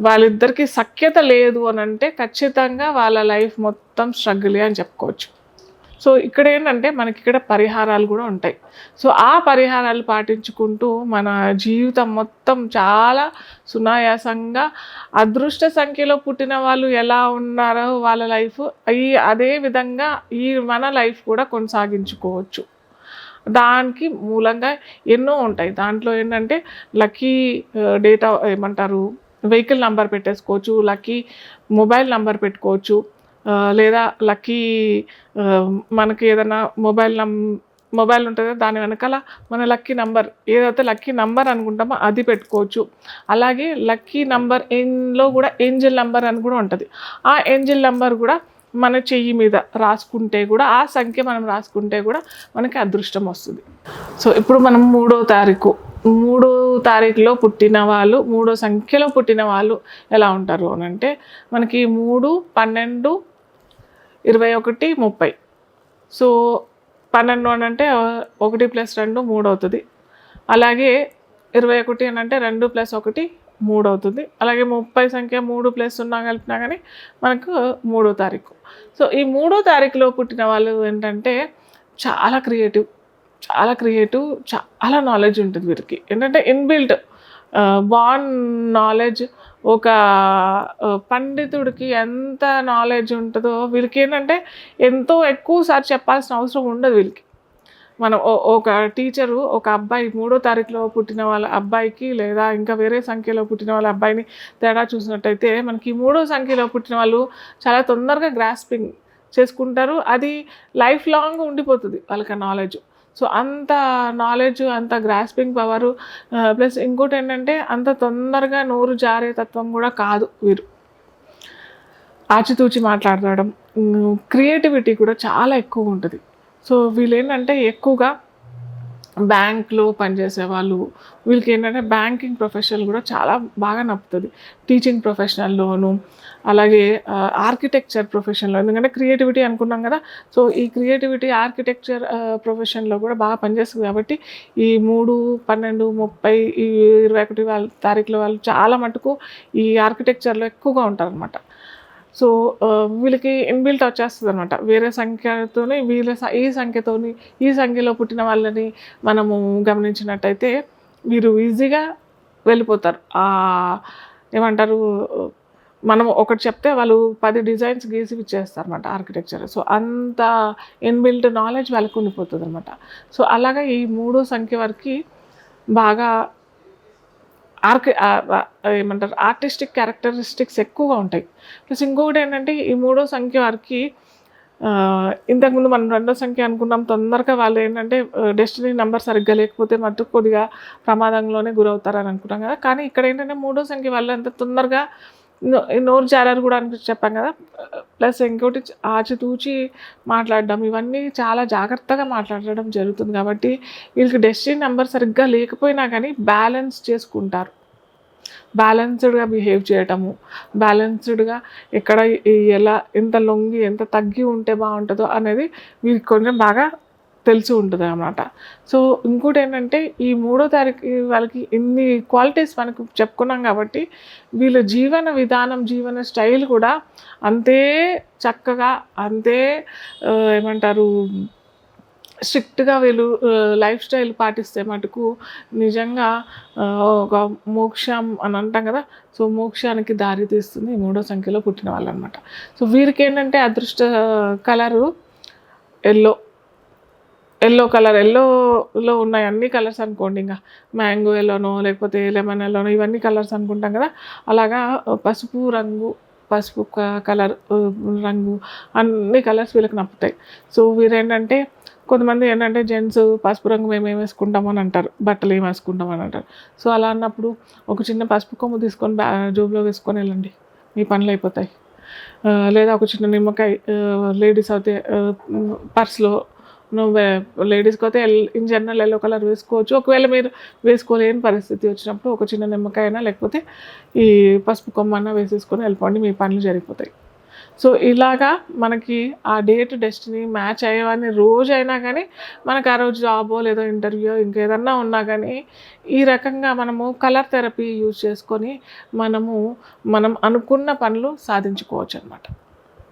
వాళ్ళిద్దరికి సఖ్యత లేదు అని అంటే ఖచ్చితంగా వాళ్ళ లైఫ్ మొత్తం స్ట్రగులే అని చెప్పుకోవచ్చు. సో ఇక్కడ ఏంటంటే మనకి ఇక్కడ పరిహారాలు కూడా ఉంటాయి. సో ఆ పరిహారాలు పాటించుకుంటూ మన జీవితం మొత్తం చాలా సునాయాసంగా అదృష్ట సంఖ్యలో పుట్టిన వాళ్ళు ఎలా ఉన్నారో వాళ్ళ లైఫ్ ఈ అదే విధంగా ఈ మన లైఫ్ కూడా కొనసాగించుకోవచ్చు. దానికి మూలంగా ఎన్నో ఉంటాయి. దాంట్లో ఏంటంటే లక్కీ డేటా ఏమంటారు? వెహికల్ నంబర్ పెట్టేసుకోవచ్చు లక్కీ మొబైల్ నంబర్ పెట్టుకోవచ్చు లేదా లక్కీ మనకి ఏదైనా మొబైల్ నం మొబైల్ ఉంటుంది దాని వెనకాల మన లక్కీ నంబర్ ఏదైతే లక్కీ నంబర్ అనుకుంటామో అది పెట్టుకోవచ్చు. అలాగే లక్కీ నంబర్ ఎన్లో కూడా ఏంజిల్ నంబర్ అని కూడా ఉంటుంది. ఆ ఏంజిల్ నంబర్ కూడా మన చెయ్యి మీద రాసుకుంటే కూడా ఆ సంఖ్య మనం రాసుకుంటే కూడా మనకి అదృష్టం వస్తుంది. సో ఇప్పుడు మనం మూడో తారీఖు మూడో తారీఖులో పుట్టిన వాళ్ళు మూడో సంఖ్యలో పుట్టిన వాళ్ళు ఎలా ఉంటారు అని అంటే మనకి మూడు పన్నెండు ఇరవై ఒకటి ముప్పై. సో పన్నెండు అని అంటే ఒకటి ప్లస్ రెండు మూడు అవుతుంది. అలాగే ఇరవై ఒకటి అని అంటే రెండు ప్లస్ ఒకటి మూడు అవుతుంది అలాగే ముప్పై సంఖ్య మూడు ప్లస్ సున్నా కలిపినా కానీ మనకు మూడో తారీఖు. సో ఈ మూడో తారీఖులో పుట్టిన వాళ్ళు ఏంటంటే చాలా క్రియేటివ్. చాలా క్రియేటివ్ చాలా నాలెడ్జ్ ఉంటుంది వీరికి. ఏంటంటే ఇన్బిల్ట్ బాన్ నాలెడ్జ్ ఒక పండితుడికి ఎంత నాలెడ్జ్ ఉంటుందో వీళ్ళకి ఏంటంటే ఎంతో ఎక్కువసారి చెప్పాల్సిన అవసరం ఉండదు వీళ్ళకి. మనం ఒక టీచరు ఒక అబ్బాయి మూడో తారీఖులో పుట్టిన వాళ్ళ అబ్బాయికి లేదా ఇంకా వేరే సంఖ్యలో పుట్టిన వాళ్ళ అబ్బాయిని తేడా చూసినట్టయితే మనకి మూడో సంఖ్యలో పుట్టిన వాళ్ళు చాలా తొందరగా గ్రాస్పింగ్ చేసుకుంటారు. అది లైఫ్ లాంగ్ ఉండిపోతుంది వాళ్ళకి నాలెడ్జ్ సో అంత నాలెడ్జ్ అంత గ్రాస్పింగ్ పవరు ప్లస్ ఇంకోటి ఏంటంటే అంత తొందరగా నోరు జారే తత్వం కూడా కాదు వీరు. ఆచితూచి మాట్లాడడం క్రియేటివిటీ కూడా చాలా ఎక్కువ ఉంటుంది. సో వీళ్ళు ఏంటంటే ఎక్కువగా బ్యాంక్లో పనిచేసే వాళ్ళు వీళ్ళకి ఏంటంటే బ్యాంకింగ్ ప్రొఫెషనల్ కూడా చాలా బాగా నప్పుతుంది. టీచింగ్ ప్రొఫెషనల్లోను అలాగే ఆర్కిటెక్చర్ ప్రొఫెషన్లో ఎందుకంటే క్రియేటివిటీ అనుకున్నాం కదా సో ఈ క్రియేటివిటీ ఆర్కిటెక్చర్ ప్రొఫెషన్లో కూడా బాగా పనిచేస్తుంది కాబట్టి ఈ మూడు పన్నెండు ముప్పై ఈ ఇరవై ఒకటి వాళ్ళ తారీఖుల వాళ్ళు చాలా మటుకు ఈ ఆర్కిటెక్చర్లో ఎక్కువగా ఉంటారనమాట సో వీళ్ళకి ఇన్బిల్ట్ వచ్చేస్తుంది అనమాట వేరే సంఖ్యతోని వీళ్ళ స- ఈ సంఖ్యతోని ఈ సంఖ్యలో పుట్టిన వాళ్ళని మనము గమనించినట్టయితే వీరు ఈజీగా వెళ్ళిపోతారు. ఏమంటారు మనం ఒకటి చెప్తే వాళ్ళు పది డిజైన్స్ గీసి ఇచ్చేస్తారు అనమాట ఆర్కిటెక్చర్. సో అంత ఇన్బిల్ట్ నాలెడ్జ్ వాళ్ళకు ఉండిపోతుంది అనమాట సో అలాగా ఈ మూడో సంఖ్య వరకు బాగా ఆర్కి ఏమంటారు? ఆర్టిస్టిక్ క్యారెక్టరిస్టిక్స్ ఎక్కువగా ఉంటాయి. ప్లస్ ఇంకొకటి ఏంటంటే ఈ మూడో సంఖ్య వారికి ఇంతకుముందు మనం రెండో సంఖ్య అనుకున్నాం తొందరగా వాళ్ళు ఏంటంటే డెస్టినీ నెంబర్ సరిగ్గా లేకపోతే మటుకు కొద్దిగా ప్రమాదంలోనే గురవుతారని అనుకున్నాం కదా. కానీ ఇక్కడ ఏంటంటే మూడో సంఖ్య వాళ్ళు ఎంత తొందరగా నోరు జారారు కూడా అని చెప్పాం కదా. ప్లస్ ఇంకోటి ఆచితూచి మాట్లాడడం ఇవన్నీ చాలా జాగ్రత్తగా మాట్లాడడం జరుగుతుంది కాబట్టి వీళ్ళకి డెస్టినీ నెంబర్ సరిగ్గా లేకపోయినా కానీ బ్యాలెన్స్ చేసుకుంటారు. బ్యాలెన్స్డ్గా బిహేవ్ చేయటము బ్యాలెన్స్డ్గా ఎక్కడ ఎలా ఎంత లొంగి ఎంత తగ్గి ఉంటే బాగుంటుందో అనేది వీరికి కొంచెం బాగా తెలిసి ఉంటుంది అనమాట సో ఇంకోటి ఏంటంటే ఈ మూడో తారీఖు వాళ్ళకి ఇన్ని క్వాలిటీస్ మనకు చెప్పుకున్నాం కాబట్టి వీళ్ళ జీవన విధానం జీవన స్టైల్ కూడా అంతే చక్కగా అంతే ఏమంటారు స్ట్రిక్ట్గా వీళ్ళు లైఫ్ స్టైల్ పాటిస్తే మటుకు నిజంగా ఒక మోక్షం అని అంటాం కదా సో మోక్షానికి దారి తీస్తుంది మూడో సంఖ్యలో పుట్టిన వాళ్ళు అనమాట సో వీరికి ఏంటంటే అదృష్ట కలరు ఎల్లో. ఎల్లో కలర్ ఎల్లోలో ఉన్నాయి అన్ని కలర్స్ అనుకోండి ఇంకా. మ్యాంగో ఎల్లోనో లేకపోతే లెమన్ ఎల్లోనో ఇవన్నీ కలర్స్ అనుకుంటాం కదా. అలాగా పసుపు రంగు పసుపు కలర్ రంగు అన్ని కలర్స్ వీళ్ళకి నప్పుతాయి. సో వీరేంటంటే కొంతమంది ఏంటంటే జెంట్స్ పసుపు రంగు మేము ఏం వేసుకుంటామని అని అంటారు. బట్టలు ఏం వేసుకుంటాం అని అంటారు. సో అలా అన్నప్పుడు ఒక చిన్న పసుపు కొమ్ము తీసుకొని బ్యా జోబులో వేసుకొని వెళ్ళండి. మీ పనులు అయిపోతాయి. లేదా ఒక చిన్న నిమ్మకాయ లేడీస్ అయితే పర్స్లో నువ్వు లేడీస్కి అయితే ఇన్ జనరల్ ఎల్లో కలర్ వేసుకోవచ్చు. ఒకవేళ మీరు వేసుకోలేని పరిస్థితి వచ్చినప్పుడు ఒక చిన్న నిమ్మకాయ అయినా లేకపోతే ఈ పసుపు కొమ్మన్నా వేసేసుకొని వెళ్ళిపోండి మీ పనులు జరిగిపోతాయి. సో ఇలాగా మనకి ఆ డేట్ డెస్టినీ మ్యాచ్ అయ్యేవన్నీ రోజు అయినా కానీ మనకు ఆ రోజు జాబో లేదో ఇంటర్వ్యూ ఇంకేదన్నా ఉన్నా కానీ ఈ రకంగా మనము కలర్ థెరపీ యూజ్ చేసుకొని మనము మనం అనుకున్న పనులు సాధించుకోవచ్చు అనమాట